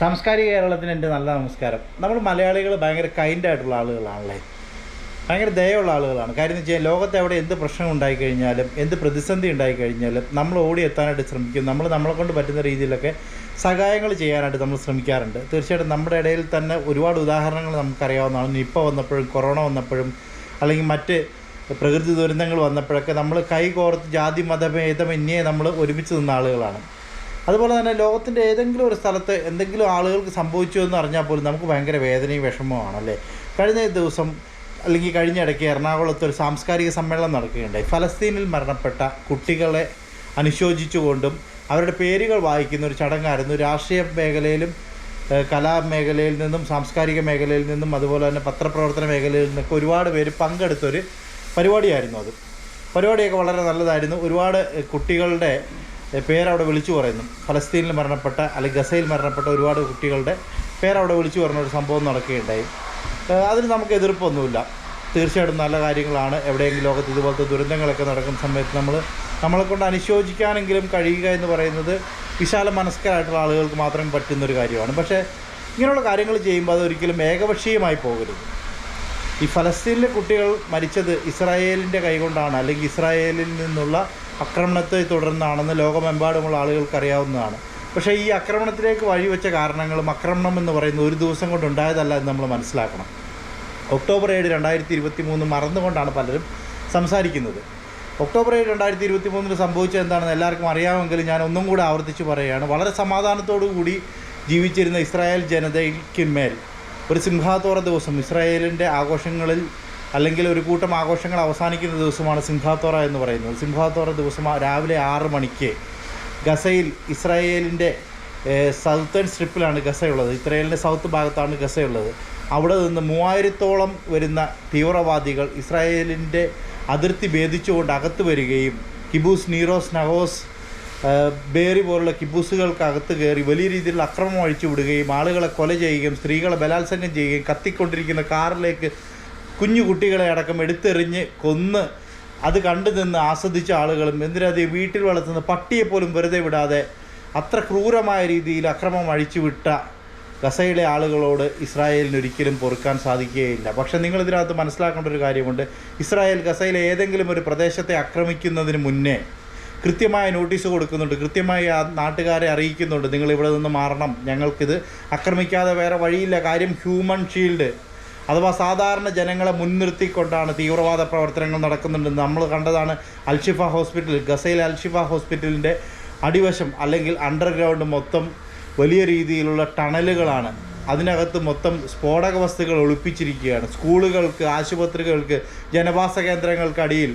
സാംസ്കാരിക കേരളത്തിന് എന്റെ നല്ല നമസ്കാരം. നമ്മൾ മലയാളികൾ ഭയങ്കര കൈൻഡായിട്ടുള്ള ആളുകളാണല്ലേ? ഭയങ്കര ദയയുള്ള ആളുകളാണ്. കാര്യം എന്ന് വെച്ചാൽ ലോകത്ത് എവിടെ എന്ത് പ്രശ്നം ഉണ്ടായിക്കഴിഞ്ഞാലും എന്ത് പ്രതിസന്ധി ഉണ്ടായിക്കഴിഞ്ഞാലും നമ്മൾ ഓടി എത്താനായിട്ട് ശ്രമിക്കും. നമ്മൾ നമ്മളെ കൊണ്ട് പറ്റുന്ന രീതിയിലൊക്കെ സഹായങ്ങൾ ചെയ്യാനായിട്ട് നമ്മൾ ശ്രമിക്കാറുണ്ട്. തീർച്ചയായിട്ടും നമ്മുടെ ഇടയിൽ തന്നെ ഒരുപാട് ഉദാഹരണങ്ങൾ നമുക്കറിയാവുന്നതാണ്. നിപ്പ വന്നപ്പോഴും കൊറോണ വന്നപ്പോഴും അല്ലെങ്കിൽ മറ്റ് പ്രകൃതി ദുരന്തങ്ങൾ വന്നപ്പോഴൊക്കെ നമ്മൾ കൈ കോർത്ത് ജാതി മതഭേദമന്യേ നമ്മൾ ഒരുമിച്ച് നിന്ന ആളുകളാണ്. അതുപോലെ തന്നെ ലോകത്തിന്റെ ഏതെങ്കിലും ഒരു സ്ഥലത്ത് എന്തെങ്കിലും ആളുകൾക്ക് സംഭവിച്ചു എന്ന് അറിഞ്ഞാൽ പോലും നമുക്ക് ഭയങ്കര വേദനയും വിഷമവുമാണല്ലേ കഴിഞ്ഞ ദിവസം അല്ലെങ്കിൽ കഴിഞ്ഞ ഇടയ്ക്ക് എറണാകുളത്ത് ഒരു സാംസ്കാരിക സമ്മേളനം നടക്കുകയുണ്ടായി. ഫലസ്തീനിൽ മരണപ്പെട്ട കുട്ടികളെ അനുശോചിച്ചുകൊണ്ടും അവരുടെ പേരുകൾ വായിക്കുന്ന ഒരു ചടങ്ങായിരുന്നു. രാഷ്ട്രീയ മേഖലയിലും കലാ കലാമേഖലയിൽ നിന്നും സാംസ്കാരിക മേഖലയിൽ നിന്നും അതുപോലെ തന്നെ പത്രപ്രവർത്തന മേഖലയിൽ നിന്നൊക്കെ ഒരുപാട് പേര് പങ്കെടുത്തൊരു പരിപാടിയായിരുന്നു അത്. പരിപാടിയൊക്കെ വളരെ നല്ലതായിരുന്നു. ഒരുപാട് കുട്ടികളുടെ പേരവിടെ വിളിച്ചു പറയുന്നു. ഫലസ്തീനിൽ മരണപ്പെട്ട അല്ലെങ്കിൽ ഗസയിൽ മരണപ്പെട്ട ഒരുപാട് കുട്ടികളുടെ പേരവിടെ വിളിച്ചു പറഞ്ഞ ഒരു സംഭവം നടക്കുകയുണ്ടായി. അതിന് നമുക്ക് എതിർപ്പൊന്നുമില്ല. തീർച്ചയായിട്ടും നല്ല കാര്യങ്ങളാണ്. എവിടെയെങ്കിലും ലോകത്ത് ഇതുപോലത്തെ ദുരന്തങ്ങളൊക്കെ നടക്കുന്ന സമയത്ത് നമ്മൾ നമ്മളെ കൊണ്ട് അനുശോചിക്കാനെങ്കിലും കഴിയുക എന്ന് പറയുന്നത് വിശാല മനസ്കരായിട്ടുള്ള ആളുകൾക്ക് മാത്രം പറ്റുന്നൊരു കാര്യമാണ്. പക്ഷേ ഇങ്ങനെയുള്ള കാര്യങ്ങൾ ചെയ്യുമ്പോൾ അതൊരിക്കലും ഏകപക്ഷീയമായി പോകരുത്. ഈ ഫലസ്തീനിലെ കുട്ടികൾ മരിച്ചത് ഇസ്രായേലിന്റെ കൈകൊണ്ടാണ്. അല്ലെങ്കിൽ ഇസ്രായേലിൽ നിന്നുള്ള ആക്രമണത്തെ തുടർന്നാണെന്ന് ലോകമെമ്പാടുമുള്ള ആളുകൾക്ക് അറിയാവുന്നതാണ് പക്ഷേ ഈ ആക്രമണത്തിലേക്ക് വഴിവെച്ച കാരണങ്ങളും ആക്രമണം എന്ന് പറയുന്ന ഒരു ദിവസം കൊണ്ട് ഉണ്ടായതല്ല എന്ന് നമ്മൾ മനസ്സിലാക്കണം. ഒക്ടോബർ ഏഴ് രണ്ടായിരത്തി ഇരുപത്തി മൂന്ന് മറന്നുകൊണ്ടാണ് പലരും സംസാരിക്കുന്നത്. ഒക്ടോബർ ഏഴ് രണ്ടായിരത്തി ഇരുപത്തി മൂന്നിൽ സംഭവിച്ചത് എന്താണെന്ന് എല്ലാവർക്കും അറിയാമെങ്കിലും ഞാൻ ഒന്നും കൂടെ ആവർത്തിച്ച് പറയുകയാണ്. വളരെ സമാധാനത്തോടു കൂടി ജീവിച്ചിരുന്ന ഇസ്രായേൽ ജനതയ്ക്കുമേൽ ഒരു സിംഹാത്തോറ ദിവസം ഇസ്രായേലിന്റെ ആഘോഷങ്ങളിൽ അല്ലെങ്കിൽ ഒരു കൂട്ടം ആഘോഷങ്ങൾ അവസാനിക്കുന്ന ദിവസമാണ് സിംഹാത്തോറ എന്ന് പറയുന്നത്. സിംഹാത്തോറ ദിവസം രാവിലെ ആറ് മണിക്ക് ഗസയിൽ ഇസ്രായേലിന്റെ സൗത്തേൺ സ്ട്രിപ്പിലാണ് ഗസയുള്ളത്. ഇസ്രായേലിന്റെ സൗത്ത് ഭാഗത്താണ് ഗസയുള്ളത്. അവിടെ നിന്ന് മൂവായിരത്തോളം വരുന്ന തീവ്രവാദികൾ ഇസ്രായേലിന്റെ അതിർത്തി ഭേദിച്ചുകൊണ്ട് അകത്ത് വരികയും കിബൂസ് നീറോസ് നഹോസ് ബേറി പോലുള്ള കിബൂസുകൾക്ക് അകത്ത് കയറി വലിയ രീതിയിലുള്ള അക്രമം അഴിച്ചു വിടുകയും ആളുകളെ കൊല ചെയ്യുകയും സ്ത്രീകളെ ബലാത്സംഗം ചെയ്യുകയും കത്തിക്കൊണ്ടിരിക്കുന്ന കാറിലേക്ക് കുഞ്ഞു കുട്ടികളെ അടക്കം എടുത്തെറിഞ്ഞ് കൊന്ന് അത് കണ്ടു നിന്ന് ആസ്വദിച്ച ആളുകളും എന്തിനത് വീട്ടിൽ വളർത്തുന്ന പട്ടിയെ പോലും വെറുതെ വിടാതെ അത്ര ക്രൂരമായ രീതിയിൽ അക്രമം അഴിച്ചുവിട്ട ഗസയിലെ ആളുകളോട് ഇസ്രായേലിന് ഒരിക്കലും പൊറുക്കാൻ സാധിക്കുകയില്ല. പക്ഷെ നിങ്ങൾ ഇതിനകത്ത് മനസ്സിലാക്കേണ്ട ഒരു കാര്യമുണ്ട്. ഇസ്രായേൽ ഗസയിലെ ഏതെങ്കിലും ഒരു പ്രദേശത്തെ ആക്രമിക്കുന്നതിന് മുന്നേ കൃത്യമായ നോട്ടീസ് കൊടുക്കുന്നുണ്ട്. കൃത്യമായി ആ നാട്ടുകാരെ അറിയിക്കുന്നുണ്ട്. നിങ്ങൾ ഇവിടെ നിന്ന് മാറണം. ഞങ്ങൾക്കിത് ആക്രമിക്കാതെ വേറെ വഴിയില്ല. കാര്യം ഹ്യൂമൻ ഷീൽഡ്. അഥവാ സാധാരണ ജനങ്ങളെ മുൻനിർത്തിക്കൊണ്ടാണ് തീവ്രവാദ പ്രവർത്തനങ്ങൾ നടക്കുന്നുണ്ട് നമ്മൾ കണ്ടതാണ് അൽഷിഫ ഹോസ്പിറ്റൽ ഗസയിൽ അൽഷിഫ ഹോസ്പിറ്റലിന്റെ അടിവശം അല്ലെങ്കിൽ അണ്ടർഗ്രൗണ്ട് മൊത്തം വലിയ രീതിയിലുള്ള ടണലുകളാണ്. അതിനകത്ത് മൊത്തം സ്ഫോടക വസ്തുക്കൾ ഒളിപ്പിച്ചിരിക്കുകയാണ്. സ്കൂളുകൾക്ക് ആശുപത്രികൾക്ക് ജനവാസ കേന്ദ്രങ്ങൾക്കടിയിൽ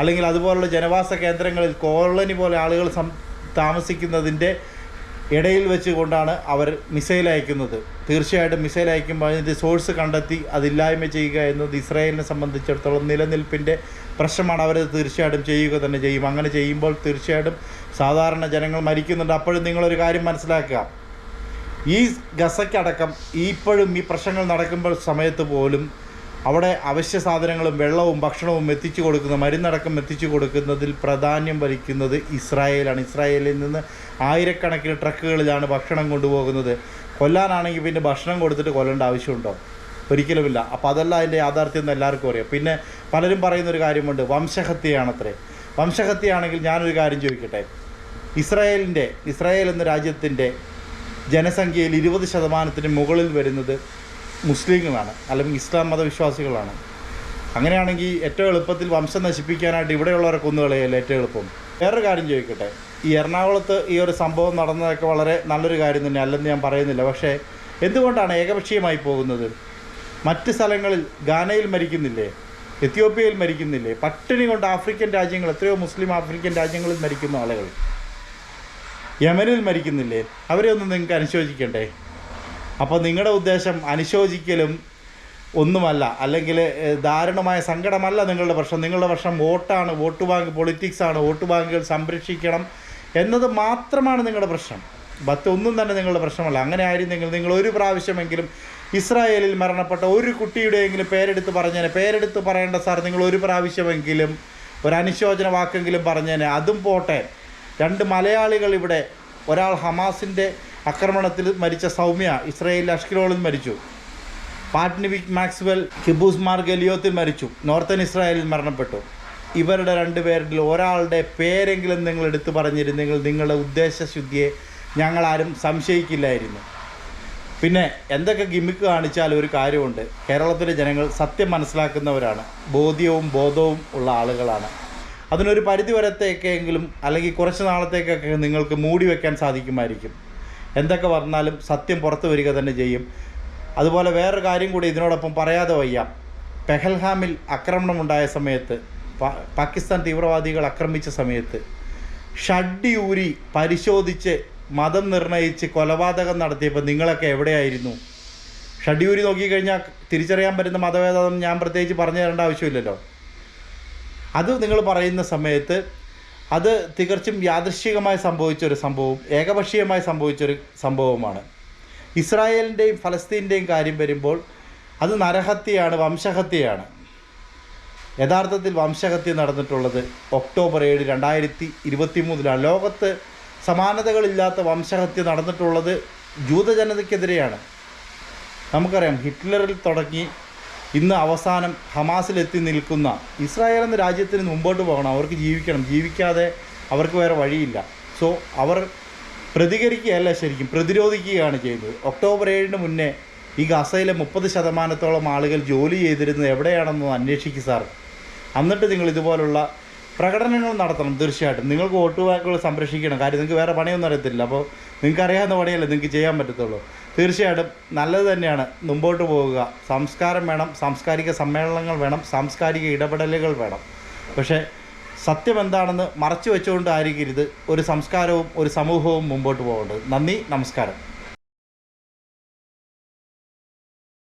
അല്ലെങ്കിൽ അതുപോലുള്ള ജനവാസ കേന്ദ്രങ്ങളിൽ കോളനി പോലെ ആളുകൾ താമസിക്കുന്നതിന്റെ ഇടയിൽ വെച്ചുകൊണ്ടാണ് അവർ മിസൈൽ അയക്കുന്നത്. തീർച്ചയായിട്ടും മിസൈൽ അയക്കുമ്പോൾ അതിന്റെ സോഴ്സ് കണ്ടെത്തി അതില്ലായ്മ ചെയ്യുക എന്നത് ഇസ്രായേലിനെ സംബന്ധിച്ചിടത്തോളം നിലനിൽപ്പിന്റെ പ്രശ്നമാണ്. അവർ തീർച്ചയായിട്ടും ചെയ്യുക തന്നെ ചെയ്യും. അങ്ങനെ ചെയ്യുമ്പോൾ തീർച്ചയായിട്ടും സാധാരണ ജനങ്ങൾ മരിക്കുന്നുണ്ട്. അപ്പോഴും നിങ്ങളൊരു കാര്യം മനസ്സിലാക്കുക. ഈ ഗസയ്ക്കടക്കം ഇപ്പോഴും ഈ പ്രശ്നങ്ങൾ നടക്കുമ്പോൾ സമയത്ത് പോലും അവിടെ അവശ്യ സാധനങ്ങളും വെള്ളവും ഭക്ഷണവും എത്തിച്ചു കൊടുക്കുന്ന മരുന്നടക്കം എത്തിച്ചു കൊടുക്കുന്നതിൽ പ്രാധാന്യം വഹിക്കുന്നത് ഇസ്രായേലാണ്. ഇസ്രായേലിൽ നിന്ന് ആയിരക്കണക്കിന് ട്രക്കുകളിലാണ് ഭക്ഷണം കൊണ്ടുപോകുന്നത്. കൊല്ലാനാണെങ്കിൽ പിന്നെ ഭക്ഷണം കൊടുത്തിട്ട് കൊല്ലേണ്ട ആവശ്യമുണ്ടോ? ഒരിക്കലുമില്ല. അപ്പോൾ അതല്ല അതിന്റെ യാഥാർത്ഥ്യം എന്ന് എല്ലാവർക്കും അറിയാം. പിന്നെ പലരും പറയുന്നൊരു കാര്യമുണ്ട്. വംശഹത്യയാണത്രേ. വംശഹത്യയാണെങ്കിൽ ഞാനൊരു കാര്യം ചോദിക്കട്ടെ? ഇസ്രായേലിന്റെ ഇസ്രായേൽ എന്ന രാജ്യത്തിന്റെ ജനസംഖ്യയിൽ ഇരുപത് ശതമാനത്തിന് മുകളിൽ വരുന്നത് മുസ്ലിങ്ങളാണ്. അല്ലെങ്കിൽ ഇസ്ലാം മതവിശ്വാസികളാണ്. അങ്ങനെയാണെങ്കിൽ ഏറ്റവും എളുപ്പത്തിൽ വംശം നശിപ്പിക്കാനായിട്ട് ഇവിടെയുള്ളവരെ കൊന്നുകളയല്ലേ ഏറ്റവും എളുപ്പം? വേറൊരു കാര്യം ചോദിക്കട്ടെ? ഈ എറണാകുളത്ത് ഈ ഒരു സംഭവം നടന്നതൊക്കെ വളരെ നല്ലൊരു കാര്യം തന്നെ അല്ലെന്ന് ഞാൻ പറയുന്നില്ല. പക്ഷേ എന്തുകൊണ്ടാണ് ഏകപക്ഷീയമായി പോകുന്നത്? മറ്റ് സ്ഥലങ്ങളിൽ ഗാനയിൽ മരിക്കുന്നില്ലേ? എത്യോപ്യയിൽ മരിക്കുന്നില്ലേ? പട്ടിണി കൊണ്ട് ആഫ്രിക്കൻ രാജ്യങ്ങൾ എത്രയോ മുസ്ലിം ആഫ്രിക്കൻ രാജ്യങ്ങളിൽ മരിക്കുന്ന ആളുകൾ. യമനിൽ മരിക്കുന്നില്ലേ? അവരെ നിങ്ങൾക്ക് അനുശോചിക്കണ്ടേ? അപ്പോൾ നിങ്ങളുടെ ഉദ്ദേശം അനുശോചിക്കലും ഒന്നുമല്ല. അല്ലെങ്കിൽ ദാരുണമായ സങ്കടമല്ല നിങ്ങളുടെ പ്രശ്നം. നിങ്ങളുടെ പ്രശ്നം വോട്ടാണ്. വോട്ട് ബാങ്ക് പൊളിറ്റിക്സ് ആണ്. വോട്ട് ബാങ്കുകൾ സംരക്ഷിക്കണം എന്നത് മാത്രമാണ് നിങ്ങളുടെ പ്രശ്നം. ഒന്നും തന്നെ നിങ്ങളുടെ പ്രശ്നമല്ല. അങ്ങനെ ആയിരുന്നെങ്കിൽ നിങ്ങൾ ഒരു പ്രാവശ്യമെങ്കിലും ഇസ്രായേലിൽ മരണപ്പെട്ട ഒരു കുട്ടിയുടെയെങ്കിലും പേരെടുത്ത് പറഞ്ഞേനെ. പേരെടുത്ത് പറയേണ്ട സാർ നിങ്ങൾ ഒരു പ്രാവശ്യമെങ്കിലും ഒരു അനുശോചന വാക്കെങ്കിലും പറഞ്ഞേനെ. അതും പോട്ടെ. രണ്ട് മലയാളികൾ ഇവിടെ. ഒരാൾ ഹമാസിന്റെ ആക്രമണത്തിൽ മരിച്ച സൗമ്യ ഇസ്രയേലിൽ അഷ്കിലോളിൽ മരിച്ചു. പാറ്റ്നിവിക് മാക്സ്വെൽ കിബൂസ് മാർ ഗലിയോത്തിൽ മരിച്ചു. നോർത്തേൺ ഇസ്രായേലിൽ മരണപ്പെട്ടു. ഇവരുടെ രണ്ടുപേരിൽ ഒരാളുടെ പേരെങ്കിലും നിങ്ങൾ എടുത്തു പറഞ്ഞിരുന്നെങ്കിൽ നിങ്ങളുടെ ഉദ്ദേശശുദ്ധിയെ ഞങ്ങളാരും സംശയിക്കില്ലായിരുന്നു. പിന്നെ എന്തൊക്കെ ഗിമിക്ക് കാണിച്ചാലും ഒരു കാര്യമുണ്ട്. കേരളത്തിലെ ജനങ്ങൾ സത്യം മനസ്സിലാക്കുന്നവരാണ്. ബോധ്യവും ബോധവും ഉള്ള ആളുകളാണ്. അതിനൊരു പരിധി വരത്തേക്കെങ്കിലും അല്ലെങ്കിൽ കുറച്ച് നാളത്തേക്കൊക്കെ നിങ്ങൾക്ക് മൂടി വയ്ക്കാൻ സാധിക്കുമായിരിക്കും. എന്തൊക്കെ പറഞ്ഞാലും സത്യം പുറത്തു വരിക തന്നെ ചെയ്യും. അതുപോലെ വേറൊരു കാര്യം കൂടി ഇതിനോടൊപ്പം പറയാതെ വയ്യ. പെഹൽഹാമിൽ ആക്രമണമുണ്ടായ സമയത്ത് പാകിസ്ഥാൻ തീവ്രവാദികൾ ആക്രമിച്ച സമയത്ത് ഷഡ്യൂരി പരിശോധിച്ച് മതം നിർണയിച്ച് കൊലപാതകം നടത്തിയപ്പോൾ നിങ്ങളൊക്കെ എവിടെയായിരുന്നു? ഷഡ്യൂരി നോക്കിക്കഴിഞ്ഞാൽ തിരിച്ചറിയാൻ പറ്റുന്ന മതഭേദം ഞാൻ പ്രത്യേകിച്ച് പറഞ്ഞു തരേണ്ട ആവശ്യമില്ലല്ലോ. അത് നിങ്ങൾ പറയുന്ന സമയത്ത് അത് തികച്ചും യാദൃശ്ചികമായി സംഭവിച്ചൊരു സംഭവം ഏകപക്ഷീയമായി സംഭവിച്ചൊരു സംഭവമാണ് ഇസ്രായേലിന്റെയും ഫലസ്തീന്റെയും കാര്യം വരുമ്പോൾ അത് നരഹത്യയാണ് വംശഹത്യയാണ്. യഥാർത്ഥത്തിൽ വംശഹത്യ നടന്നിട്ടുള്ളത് ഒക്ടോബർ ഏഴ് രണ്ടായിരത്തി ഇരുപത്തി മൂന്നിലാണ് ലോകത്ത് സമാനതകളില്ലാത്ത വംശഹത്യ നടന്നിട്ടുള്ളത് ജൂതജനതയ്ക്കെതിരെയാണ്. നമുക്കറിയാം ഹിറ്റ്ലറിൽ തുടങ്ങി ഇന്ന് അവസാനം ഹമാസിലെത്തി നിൽക്കുന്ന ഇസ്രായേൽ എന്ന രാജ്യത്തിന് മുമ്പോട്ട് പോകണം. അവർക്ക് ജീവിക്കണം. ജീവിക്കാതെ അവർക്ക് വേറെ വഴിയില്ല. സോ അവർ പ്രതികരിക്കുകയല്ല ശരിക്കും പ്രതിരോധിക്കുകയാണ് ചെയ്തത്. ഒക്ടോബർ ഏഴിന് മുന്നേ ഈ ഗസയിലെ മുപ്പത് ശതമാനത്തോളം ആളുകൾ ജോലി ചെയ്തിരുന്നത് എവിടെയാണെന്ന് അന്വേഷിക്കുക സാർ. എന്നിട്ട് നിങ്ങൾ ഇതുപോലുള്ള പ്രകടനങ്ങൾ നടത്തണം തീർച്ചയായിട്ടും. നിങ്ങൾക്ക് വോട്ട് ബാങ്കുകൾ സംരക്ഷിക്കണം. കാര്യം നിങ്ങൾക്ക് വേറെ പണിയൊന്നും അറിയത്തില്ല. അപ്പോൾ നിങ്ങൾക്ക് അറിയാവുന്ന പണിയല്ലേ നിങ്ങൾക്ക് ചെയ്യാൻ പറ്റത്തുള്ളൂ. തീർച്ചയായിട്ടും നല്ലത് തന്നെയാണ് മുമ്പോട്ട് പോവുക. സംസ്കാരം വേണം സാംസ്കാരിക സമ്മേളനങ്ങൾ വേണം സാംസ്കാരിക ഇടപെടലുകൾ വേണം. പക്ഷേ സത്യം എന്താണെന്ന് മറച്ചു വെച്ചുകൊണ്ടായിരിക്കരുത് ഒരു സംസ്കാരവും ഒരു സമൂഹവും മുമ്പോട്ട് പോകേണ്ടത്. നന്ദി നമസ്കാരം.